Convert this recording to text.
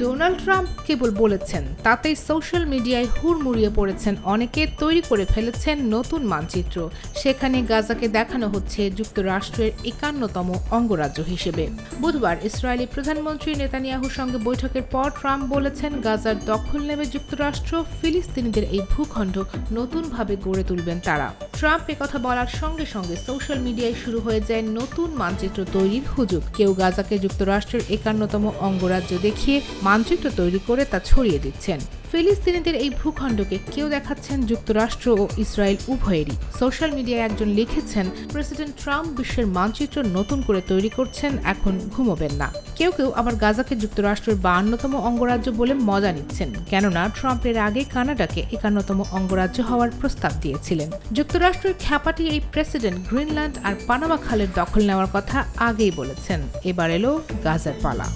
Donald Trump কেবল বলেছেন, তাতেই social মিডিয়ায় হুড়মুড়িয়ে পড়েছেন অনেকে, তৈরি করে ফেলেছেন নতুন মানচিত্র। সেখানে গাজাকে দেখানো হচ্ছে যুক্তরাষ্ট্রের একান্নতম অঙ্গরাজ্য হিসেবে। বুধবার ইসরায়েলি প্রধানমন্ত্রী নেতানিয়াহুর সঙ্গে বৈঠকের পর ট্রাম্প বলেছেন, গাজার দখল নেবে যুক্তরাষ্ট্র, ফিলিস্তিনিদের এই ভূখণ্ড নতুনভাবে গড়ে তুলবেন তারা। ট্রাম্প কথা বলার সঙ্গে সঙ্গে সোশ্যাল মিডিয়ায় শুরু হয়ে যায় নতুন মানচিত্র তৈরির হুজুগ। কেউ গাজাকে যুক্তরাষ্ট্রের একান্নতম অঙ্গরাজ্য দেখিয়ে মানচিত্র তৈরি করে তা ছড়িয়ে দিচ্ছেন। ফিলিস্তিনিদের এই ভূখণ্ডকে কেউ দেখাচ্ছেন যুক্তরাষ্ট্র ও ইসরায়েল উভয়েরই। সোশ্যাল মিডিয়ায় একজন লিখেছেন, প্রেসিডেন্ট ট্রাম্প বিশ্বের মানচিত্র নতুন করে তৈরি করছেন, এখন ঘুমোবেন না। কেউ কেউ আবার গাজাকে যুক্তরাষ্ট্রের বাহান্নতম অঙ্গরাজ্য বলে মজা নিচ্ছেন, কেননা ট্রাম্পের আগে কানাডাকে একান্নতম অঙ্গরাজ্য হওয়ার প্রস্তাব দিয়েছিলেন। যুক্তরাষ্ট্রের খ্যাপাটি এই প্রেসিডেন্ট গ্রিনল্যান্ড আর পানামা খালের দখল নেওয়ার কথা আগেই বলেছেন। এবার এলো গাজার পালা।